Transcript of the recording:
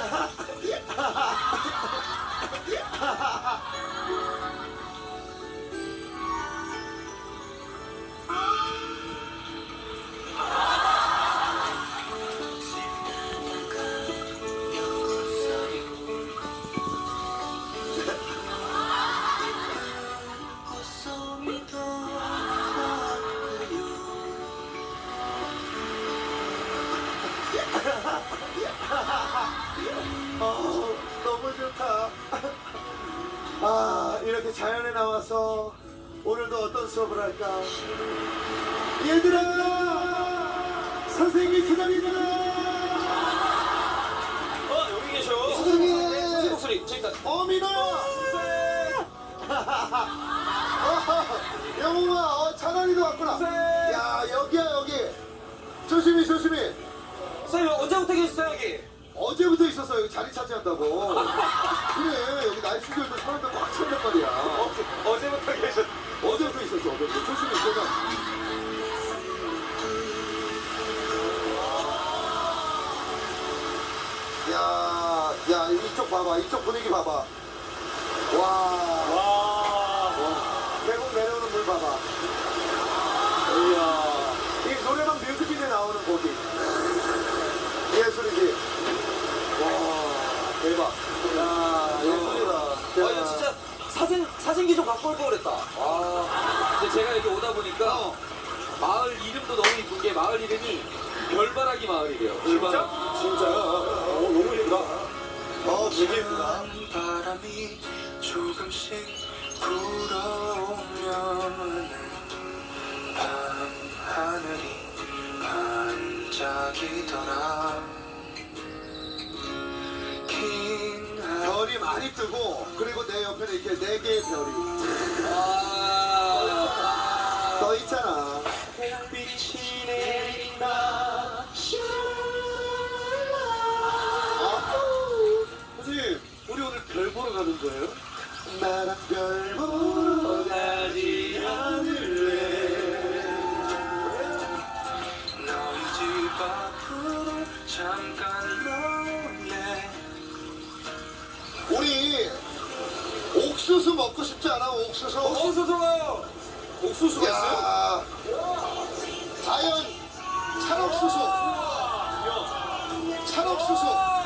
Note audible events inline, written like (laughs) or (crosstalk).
哈哈哈哈哈哈哈哈哈哈！ 어, 너무 좋다. (laughs) 아, 이렇게 자연에 나와서 오늘도 어떤 수업을 할까? 얘들아! 선생님 기다립니다! 어 여기 계셔. 선생님! 선생님 목소리 저기 있다. 어민아! 어, (laughs) 영웅아, 어, 찬원이도 왔구나. 야, 여기야, 여기. 조심히, 조심히. 선생님 언제부터 계셨어요 여기? 어제부터 있었어 여기 자리 차지한다고. 그래 여기 날씨들도 사람들 꽉 찬단 말이야. 어 제부터 계셨. 어제부터 있었어 어제부터. 조심히 있어가 야, 야 이쪽 봐봐. 이쪽 분위기 봐봐. 와, 와. 계곡 내려오는 물 봐봐 이야 이 노래방 뮤직비디오에 나오는 곡이 예술이지 와 대박 야 예술이다 아 이거 진짜 사진 사진기 좀 갖고 올 걸 그랬다. 아. 근데 제가 여기 오다 보니까 어. 마을 이름도 너무 이쁜 게 마을 이름이 별바라기 마을이래요. 별바라기. 진짜요? 어, 너무 예쁘다. 어, 되게 예쁘다. 바람이 조금씩 불어오면 밤 하늘이 반짝이더라 많이 뜨고, 그리고 내 옆에는 이렇게 네 개의 별이 아. 떠 있잖아. 빛이 내린다. 아, 선생님, 우리 오늘 별 보러 가는 거예요? 옥수수 먹고 싶지 않아? 옥수수? 옥수수가 옥수수가 있어요? 야, 자연 찰옥수수. 찰옥수수.